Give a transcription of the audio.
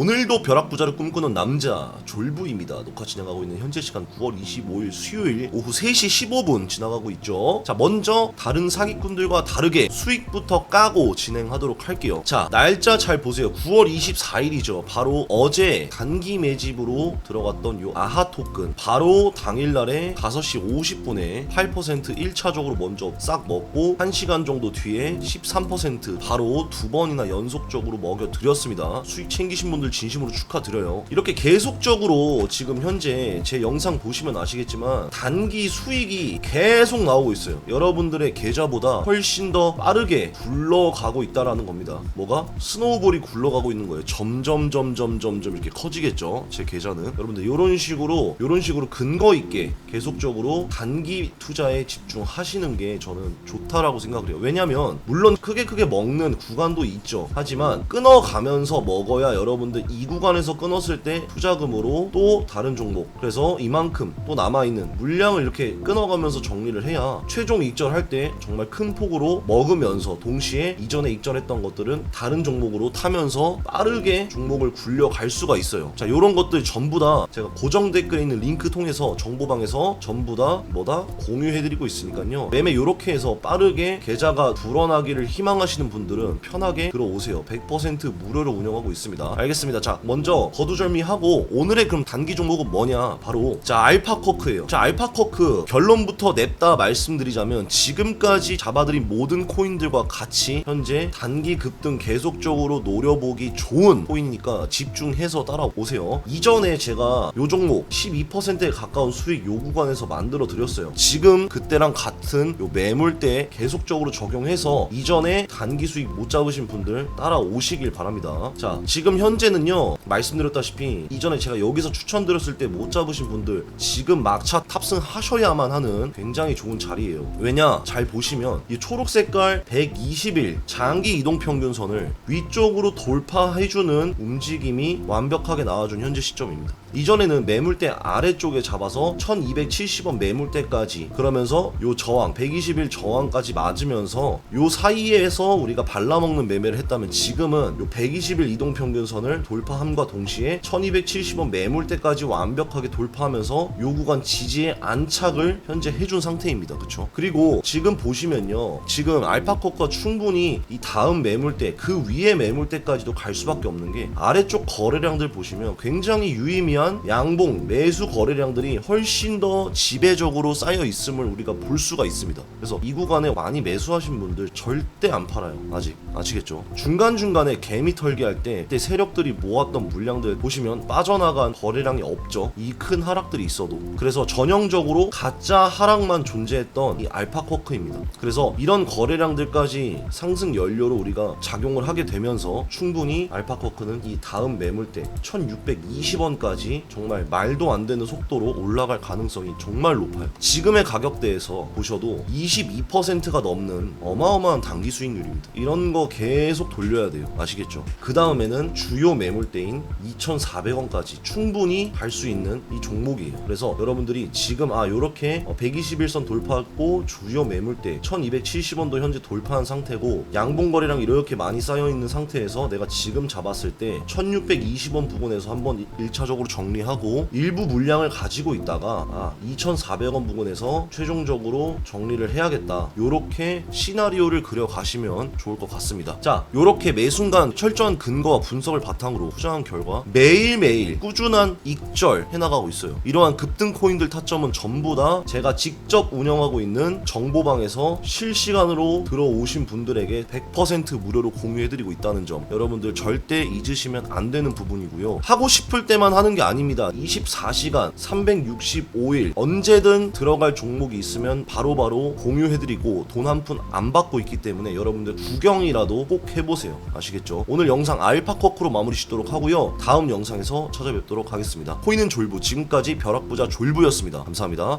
오늘도 벼락부자를 꿈꾸는 남자 졸부입니다. 녹화 진행하고 있는 현재 시간 9월 25일 수요일 오후 3시 15분 지나가고 있죠. 자, 먼저 다른 사기꾼들과 다르게 수익부터 까고 진행하도록 할게요. 자, 날짜 잘 보세요. 9월 24일이죠. 바로 어제 단기 매집으로 들어갔던 요 아하 토큰 바로 당일날에 5시 50분에 8% 1차적으로 먼저 싹 먹고 1시간 정도 뒤에 13% 바로 두 번이나 연속적으로 먹여 드렸습니다. 수익 챙기신 분들 진심으로 축하드려요. 이렇게 계속적으로 지금 현재 제 영상 보시면 아시겠지만 단기 수익이 계속 나오고 있어요. 여러분들의 계좌보다 훨씬 더 빠르게 굴러가고 있다라는 겁니다. 뭐가? 스노우볼이 굴러가고 있는 거예요. 점점 점점 점점 이렇게 커지겠죠. 제 계좌는 여러분들 이런 식으로 이런 식으로 근거 있게 계속적으로 단기 투자에 집중하시는 게 저는 좋다라고 생각을 해요. 왜냐면 물론 크게 크게 먹는 구간도 있죠. 하지만 끊어가면서 먹어야 여러분들 이 구간에서 끊었을 때 투자금으로 또 다른 종목 그래서 이만큼 또 남아있는 물량을 이렇게 끊어가면서 정리를 해야 최종 익절할 때 정말 큰 폭으로 먹으면서 동시에 이전에 익절했던 것들은 다른 종목으로 타면서 빠르게 종목을 굴려갈 수가 있어요. 자, 이런 것들 전부 다 제가 고정 댓글에 있는 링크 통해서 정보방에서 전부 다 뭐다 공유해드리고 있으니까요. 매매 이렇게 해서 빠르게 계좌가 불어나기를 희망하시는 분들은 편하게 들어오세요. 100% 무료로 운영하고 있습니다. 알겠습니다. 자, 먼저 거두절미하고 오늘의 그럼 단기 종목은 뭐냐? 바로 자 알파커크예요. 자 알파커크 결론부터 냅다 말씀드리자면 지금까지 잡아드린 모든 코인들과 같이 현재 단기 급등 계속적으로 노려보기 좋은 코인이니까 집중해서 따라오세요. 이전에 제가 요 종목 12%에 가까운 수익 요 구간에서 만들어 드렸어요. 지금 그때랑 같은 요 매물대 계속적으로 적용해서 이전에 단기 수익 못 잡으신 분들 따라오시길 바랍니다. 자, 지금 현재 는요, 말씀드렸다시피 이전에 제가 여기서 추천드렸을 때 못 잡으신 분들 지금 막차 탑승하셔야만 하는 굉장히 좋은 자리예요. 왜냐? 잘 보시면 이 초록 색깔 120일 장기 이동 평균선을 위쪽으로 돌파해주는 움직임이 완벽하게 나와준 현재 시점입니다. 이전에는 매물대 아래쪽에 잡아서 1270원 매물대까지 그러면서 요 저항 120일 저항까지 맞으면서 요 사이에서 우리가 발라먹는 매매를 했다면 지금은 요 120일 이동 평균선을 돌파함과 동시에 1270원 매물대까지 완벽하게 돌파하면서 요 구간 지지의 안착을 현재 해준 상태입니다. 그쵸? 그리고 지금 보시면요. 지금 알파컷과 충분히 이 다음 매물대 그 위에 매물대까지도 갈 수밖에 없는 게 아래쪽 거래량들 보시면 굉장히 유의미한 양봉 매수 거래량들이 훨씬 더 지배적으로 쌓여 있음을 우리가 볼 수가 있습니다. 그래서 이 구간에 많이 매수하신 분들 절대 안 팔아요. 아직 아시겠죠? 중간 중간에 개미 털기 할때 그때 세력들이 모았던 물량들 보시면 빠져나간 거래량이 없죠. 이 큰 하락들이 있어도 그래서 전형적으로 가짜 하락만 존재했던 이 알파코크입니다. 그래서 이런 거래량들까지 상승 연료로 우리가 작용을 하게 되면서 충분히 알파코크는 이 다음 매물대 1620원까지 정말 말도 안 되는 속도로 올라갈 가능성이 정말 높아요. 지금의 가격대에서 보셔도 22%가 넘는 어마어마한 단기 수익률입니다. 이런 거 계속 돌려야 돼요. 아시겠죠? 그 다음에는 주요 매물대인 2,400원까지 충분히 갈 수 있는 이 종목이에요. 그래서 여러분들이 지금 아 요렇게 121선 돌파했고 주요 매물대 1,270원도 현재 돌파한 상태고 양봉 거래량 이렇게 많이 쌓여 있는 상태에서 내가 지금 잡았을 때 1,620원 부근에서 한번 1차적으로 정리하고 일부 물량을 가지고 있다가 아 2,400원 부근에서 최종적으로 정리를 해야겠다. 요렇게 시나리오를 그려 가시면 좋을 것 같습니다. 자, 요렇게 매 순간 철저한 근거와 분석을 바탕 으로 투자한 결과 매일매일 꾸준한 익절 해나가고 있어요. 이러한 급등 코인들 타점은 전부 다 제가 직접 운영하고 있는 정보방에서 실시간으로 들어오신 분들에게 100% 무료로 공유해드리고 있다는 점 여러분들 절대 잊으시면 안 되는 부분이고요. 하고 싶을 때만 하는 게 아닙니다. 24시간 365일 언제든 들어갈 종목이 있으면 바로바로 공유해드리고 돈 한 푼 안 받고 있기 때문에 여러분들 구경이라도 꼭 해보세요. 아시겠죠? 오늘 영상 알파커크로 마무리 짓도록 하고요. 다음 영상에서 찾아뵙도록 하겠습니다. 코인은 졸부 지금까지 벼락부자 졸부였습니다. 감사합니다.